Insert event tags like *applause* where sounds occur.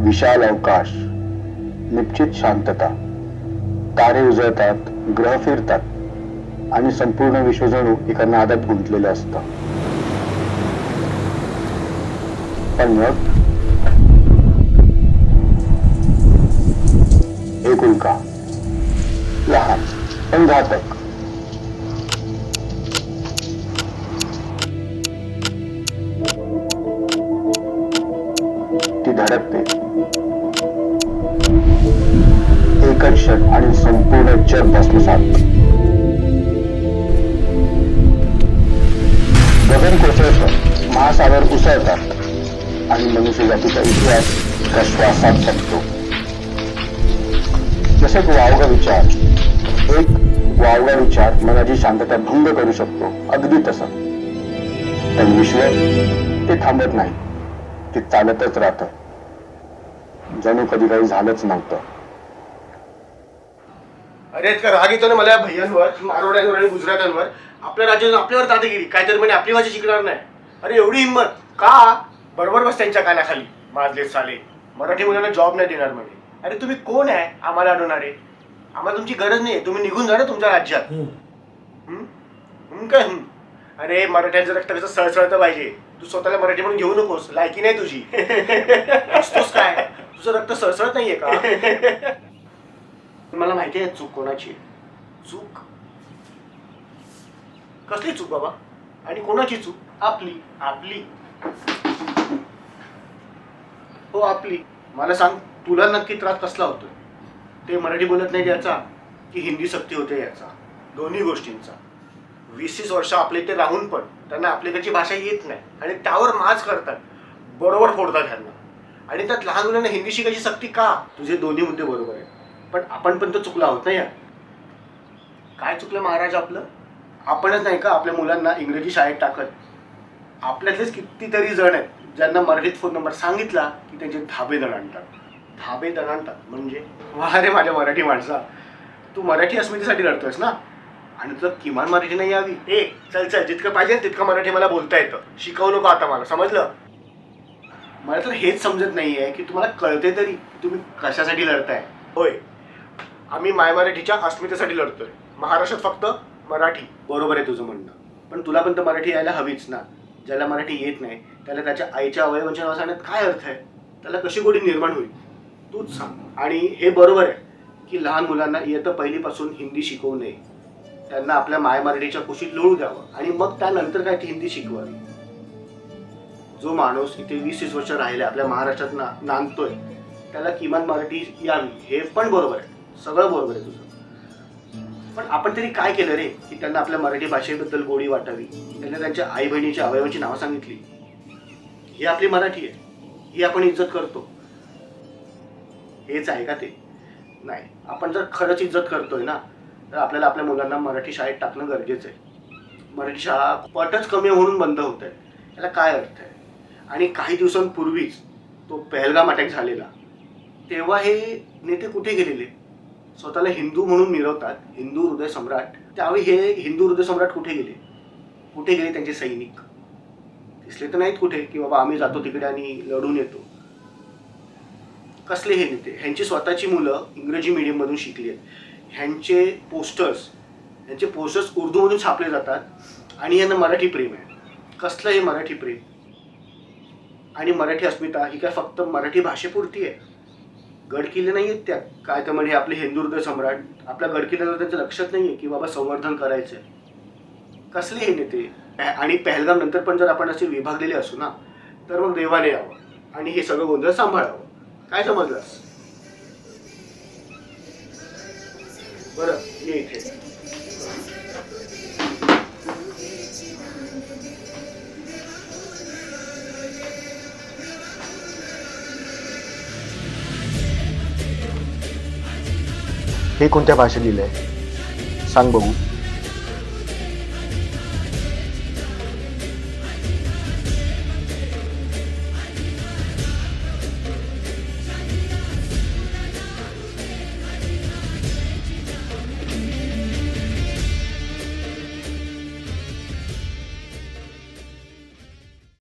विशाल अवकाश निश्चित शांतता. तारे उजळतात ग्रह फिरतात आणि संपूर्ण विश्व जणू एका नादात गुंतलेलं असतं. पण मग? एक उल्का लहान पण घातक. धडकते एकच क्षण आणि संपूर्ण जग भस्मसात गगन कोसळत महासागर उसळतात आणि मनुष्य जातीचा इतिहास एका श्वासात संपतो. जसे वावगा विचार एक वावगा विचार मनाची शांतता भंग करू शकतो अगदी तसं. पण विश्व ते थांबत नाही ते चालतच राहतं. जणू कधी काही झालंच नव्हतं. अरे इतका राग येतो ना मला या भैयांवर मारवाड्यांवर आणि गुजरात्यांवर आपल्या राज्यातून आपल्यावर दादागिरी काहीतरी म्हणे आपली भाषा शिकणार नाही. अरे एवढी हिंमत. का? बरोबर बस त्यांच्या कानाखाली. माजले साले. मराठी मुलांना जॉब नाही देणार म्हणे. अरे तुम्ही कोण आहे? आम्हाला अडवणारे. आम्हाला तुमची गरज नाही तुम्ही निघून जा ना तुमच्या राज्यात. काय हम्म? अरे मराठ्यांचं रक्त कसं सळसळतं पाहिजे. तू स्वतःला मराठी म्हणून घेऊ नकोस. लायकी नाही तुझी. *laughs* हसतोस काय? तुझं रक्त सळसळत नाहीये का? *laughs* मला माहिती आहे चूक कोणाची आहे. चूक? कसली चूक बाबा? आणि कोणाची चूक? आपली. आपली. हो आपली. मला सांग तुला नक्की त्रास कसला होतोय? ते मराठी बोलत नाही याचा की हिंदी सक्ती होते याचा. दोन्ही गोष्टींचा. वीस तीस वर्ष आपल्या इथे राहून पण त्यांना आपल्याकडची भाषा येत नाही. आणि त्यावर माज करतात. बरोबर फोडतात त्यांना आणि त्यात लहान मुलांना हिंदी शिकायची सक्ती का? तुझे दोन्ही मुद्दे बरोबर आहेत. पण आपण पण तर चुकला आहोत ना यार. काय चुकलं महाराज आपलं? आपणच नाही का आपल्या मुलांना इंग्रजी शाळेत टाकत? आपल्यातलेच कितीतरी जण आहेत ज्यांना मराठीत फोन नंबर सांगितला की त्यांचे धाबे दण आणतात धाबे दण आणतात म्हणजे? वा रे माझ्या मराठी माणसा. तू मराठी अस्मितेसाठी लढतोयस ना? आणि तुला किमान मराठी नाही यावी? ए चल चल जितकं पाहिजे तितकं मराठी मला बोलता येतं. शिकवू नको आता मला समजलं? मला तर हेच समजत नाहीये की तुम्हाला कळते तरी तुम्ही कशासाठी लढताय. होय. आम्ही माय मराठीच्या अस्मितेसाठी लढतोय. महाराष्ट्रात फक्त मराठी. बरोबर आहे तुझं म्हणणं. पण तुला पण तर मराठी यायला हवीच ना. ज्याला मराठी येत नाही त्याला त्याच्या आईच्या अवयवांच्या नाव सांगण्यात काय अर्थ आहे? त्याला कशी गोडी निर्माण होईल? तूच सांग. आणि हे बरोबर आहे की लहान मुलांना इयत्ता पहिलीपासून हिंदी शिकवू नये. त्यांना आपल्या माय मराठीच्या कुशीत लोळू द्यावं. आणि मग त्यानंतर काय ती हिंदी शिकवावी? जो माणूस इथे वीस तीस वर्ष राहिले आपल्या महाराष्ट्रात ना नांदतोय त्याला किमान मराठी यावी हे पण बरोबर आहे. सगळं बरोबर आहे तुझं. पण आपण तरी काय केलं रे की त्यांना आपल्या मराठी भाषेबद्दल गोडी वाटावी? त्यांना त्यांच्या आई बहिणीच्या अवयवाची नावं सांगितली. ही आपली मराठी आहे. ही आपण इज्जत करतो. हेच आहे का ते? नाही. आपण जर खरंच इज्जत करतोय ना तर आपल्याला आपल्या मुलांना मराठी शाळेत टाकणं गरजेचं आहे. मराठी शाळा पटच कमी म्हणून बंद होत आहे. याला काय अर्थ आहे? आणि काही दिवसांपूर्वीच तो पहलगाम अटॅक झालेला. तेव्हा हे नेते कुठे गेलेले? स्वतःला हिंदू म्हणून मिरवतात हिंदू हृदय सम्राट. त्यावेळी हे हिंदू हृदय सम्राट कुठे गेले? कुठे गेले त्यांचे सैनिक? दिसले तर नाहीत कुठे की बाबा आम्ही जातो तिकडे आणि लढून येतो. कसले हे नेते? ह्यांची स्वतःची मुलं इंग्रजी मीडियममधून शिकली आहेत. ह्यांचे पोस्टर्स ह्यांचे पोस्टर्स उर्दूमधून छापले जातात आणि यांना मराठी प्रेम आहे. कसलं हे मराठी प्रेम? आणि मराठी अस्मिता ही काय फक्त मराठी भाषेपुरती आहे? गड किल्ले नाही आहेत त्यात काय तर म्हणजे आपले हिंदुर्ग सम्राट आपल्या गड किल्ल्यावर त्यांचं लक्षात नाही आहे की बाबा संवर्धन करायचं आहे कसले हे नेते? आणि पहलगाम नंतर पण जर आपण असे विभागलेले असू ना तर मग देवाने यावं आणि हे सगळं गोंधळ सांभाळावं. काय समजलं बरं ये इथे. हे कोणत्या भाषेत आहे सांग बघू.